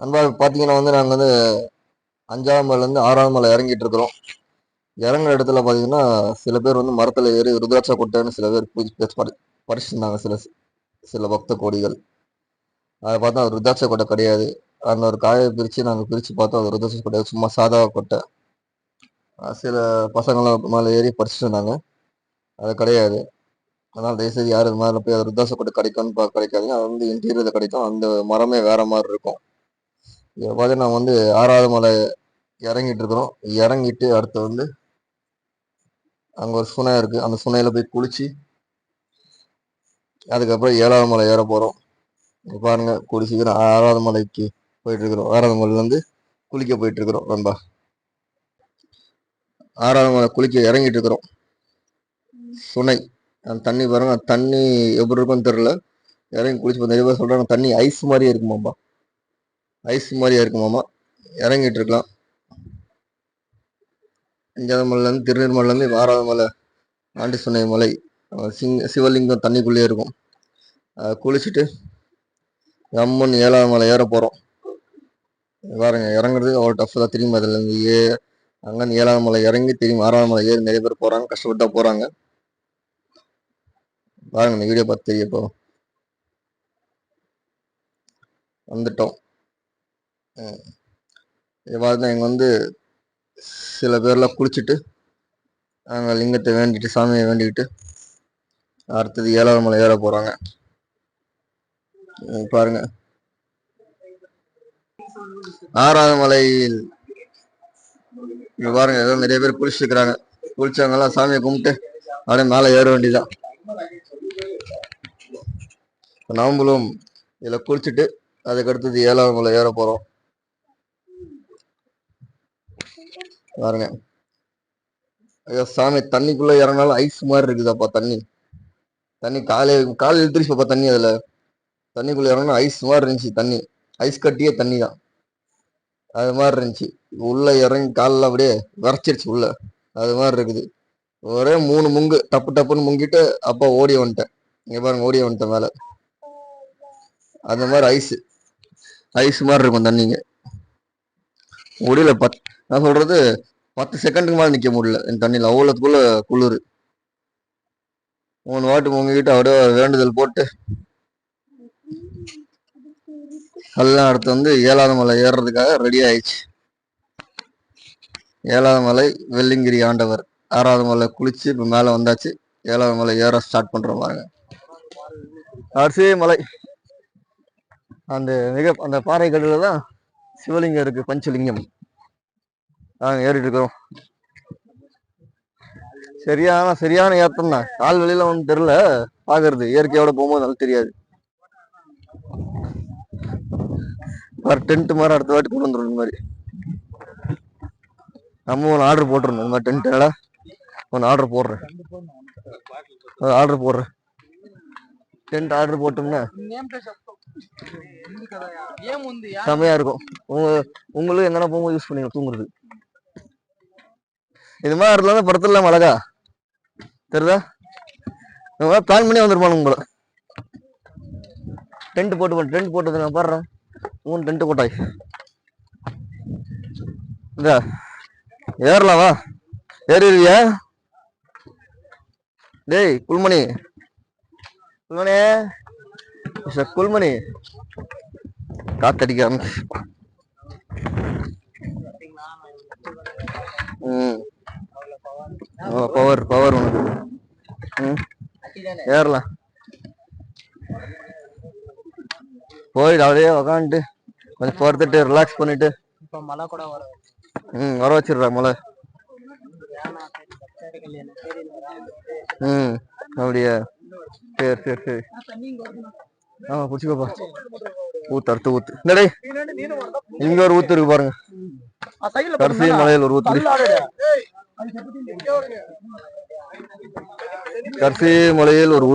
நண்பா பார்த்தீங்கன்னா வந்து நாங்கள் வந்து அஞ்சாவது மலைலேருந்து ஆறாவது மலை இறங்கிட்டு இருக்கிறோம். இறங்குற இடத்துல பார்த்தீங்கன்னா சில பேர் வந்து மரத்தில் ஏறி ருத்ராட்சா கொட்டைன்னு சில பேர் பூஜை பேச பறி பறிச்சிருந்தாங்க. சில சில பக்த கோடிகள். அதை பார்த்தா அது ருத்ராட்ச கொட்டை கிடையாது. அந்த ஒரு காயை பிரித்து நாங்கள் பிரித்து பார்த்தோம். அது ருத்ராட்ச கொட்டை சும்மா சாதா கொட்டை. சில பசங்களாம் மேலே ஏறி பறிச்சுட்டு இருந்தாங்க அது கிடையாது. அதனால் தயவுசெய்து யார் இது மாதிரி போய் அது ருத்ராட்ச கொட்டை கிடைக்கும்னு பா கிடைக்காதுங்க. அது வந்து இன்டீரியரில் கிடைக்கும். அந்த மரமே வேறு மாதிரி இருக்கும். இதை பார்த்து நான் வந்து ஆறாவது மலை இறங்கிட்டு இருக்கிறோம். இறங்கிட்டு அடுத்து வந்து அங்கே ஒரு சுனை இருக்குது அந்த சுனையில் போய் குளிச்சு அதுக்கப்புறம் ஏழாவது மலை ஏற போகிறோம் பாருங்க கூடி சீக்கிரம் ஆறாவது மலைக்கு போயிட்டுருக்குறோம் ஆறாவது மலையிலேருந்து குளிக்க போயிட்டுருக்குறோம் ரொம்ப நண்பா. ஆறாவது மலை குளிக்க இறங்கிட்டு இருக்கிறோம். சுனை. அந்த தண்ணி பாருங்க தண்ணி எப்படி இருக்கும்னு தெரியல. இறங்கி குளிச்சு பார்த்து சொல்கிறேன் தண்ணி ஐஸ் மாதிரியே இருக்குமாப்பா ஐஸ் மாதிரியே இருக்குமாமா இறங்கிட்டு இருக்கலாம் அஞ்சாவது மலைலேருந்து திருநெல்மலைலேருந்து ஆறாவது மலை ஆண்டி சொன்ன மலை சிங் சிவலிங்கம் தண்ணிக்குள்ளேயே இருக்கும். குளிச்சுட்டு அம்மன் ஏழாவது மலை ஏற போகிறோம் பாருங்க இறங்குறது அவ்வளோ டஃப் தான். திரும்பி அதுலேருந்து ஏ அங்கேருந்து ஏழாவது மலை இறங்கி திரும்பி ஆறாவது மலை ஏறி நிறைய பேர் போகிறாங்க கஷ்டப்பட்டா போகிறாங்க பாருங்க இந்த வீடியோ பார்த்து தெரிய இப்போ வந்துட்டோம். பார்த்தா இங்கே வந்து சில பேர்லாம் குளிச்சுட்டு நாங்கள் லிங்கத்தை வேண்டிட்டு சாமியை வேண்டிக்கிட்டு அடுத்தது ஏழாவது மலை ஏற போகிறாங்க பாருங்க. ஆறாவது மலையில் பாருங்க ஏதோ நிறைய பேர் குளிச்சுருக்கிறாங்க. குளிச்சவங்கெல்லாம் சாமியை கும்பிட்டு அப்படியே மேலே ஏற வேண்டியதான் இப்ப நாமளும் இதில் குளிச்சுட்டு அதுக்கடுத்தது ஏழாவது மலை ஏற போகிறோம் பாருங்க. ஐயோ சாமி தண்ணிக்குள்ள இறங்கினாலும் ஐஸ் மாதிரி இருக்குதாப்பா தண்ணி. தண்ணி காலை காலை இழுத்துருச்சுப்பா தண்ணி அதுல. தண்ணிக்குள்ள இறங்கினா ஐஸ் மாதிரி இருந்துச்சு தண்ணி. ஐஸ் கட்டியே தண்ணி தான். அது மாதிரி இருந்துச்சு. உள்ள இறங்கி காலில் அப்படியே விரைச்சிருச்சு உள்ள. அது மாதிரி இருக்குது. ஒரே மூணு முங்கு டப்பு டப்புன்னு முங்கிட்டு அப்பா ஓடி வந்துட்டேன். இங்க பாருங்க ஓடி வந்துட்டேன் மேல. அந்த மாதிரி ஐஸ் ஐஸ் மாதிரி இருக்கும் தண்ணிங்க முடியல பத் நான் சொல்றது பத்து செகண்டுக்கு மேலே நிற்க முடியல. என் தண்ணியில் அவ்வளோத்துக்குள்ள குளிர். மூணு வாட்டு உங்ககிட்ட அப்படியே வேண்டுதல் போட்டு எல்லாம் அடுத்து வந்து ஏழாவது மலை ஏறுறதுக்காக ரெடி ஆயிடுச்சு. ஏழாவது மலை வெள்ளிங்கிரி ஆண்டவர். ஆறாவது மலை குளிச்சு இப்போ மேலே வந்தாச்சு. ஏழாவது மலை ஏற ஸ்டார்ட் பண்ணுற பாருங்க. அரிசி மலை. அந்த மிக அந்த பாறை கடையில தான் சிவலிங்கம் இருக்குது பஞ்சலிங்கம். நாங்க ஏறிட்டு இருக்கிறோம். சரியான சரியான ஏத்தம் தான். கால் வெளியில ஒன்றும் தெரியல. பாக்குறது இயற்கையோட போகும்போது நல்லா தெரியாது. ஒரு டென்ட் மாதிரி அடுத்த வாட்டி கொண்டு வந்துடும் இந்த மாதிரி. நம்ம ஒன்று ஆர்டர் போட்டுருந்தோம் இந்த மாதிரி டென்ட் ஒன்று ஆர்டர் போடுறேன். ஆர்டர் போடுறேன். டென்ட் ஆர்டர் போட்டோம்னா செமையா இருக்கும். உங்க உங்களுக்கு எங்கன்னா போகும்போது யூஸ் பண்ணி தூங்குறது. இது மாதிரி இடத்துல படத்துல அழகா. தெரியுதா? இவங்க பிளான் பண்ணி வந்துருப்பானுங்க போல. டென்ட் போட்டு டென்ட் போட்டது நான் பாடுறேன். மூணு டென்ட் போட்டாய். இந்த ஏறலாம் வா. ஏறிடுவியா டேய் குல்மணி. குல்மணி. சார் குல்மணி. காத்தடிக்க ஆரம்பிச்சு ம். பவர் பவர் உனக்கு. ஏறலாம். போயிடு அப்படியே உக்காந்துட்டு கொஞ்சம் பொறுத்துட்டு ரிலாக்ஸ் பண்ணிட்டு. இப்ப மழை கூட வர ம் வர வச்சிடுறா மலை ம் அப்படியா? சரி சரி சரி. ஆமா பிடிச்சிக்கோப்பா. ஊத்து அடுத்து ஊத்து. என்னடே இங்க ஒரு ஊத்து இருக்கு பாருங்க. கடைசி மலையில் ஒரு ஊத்து. கர்சி மொழியில் ஒரு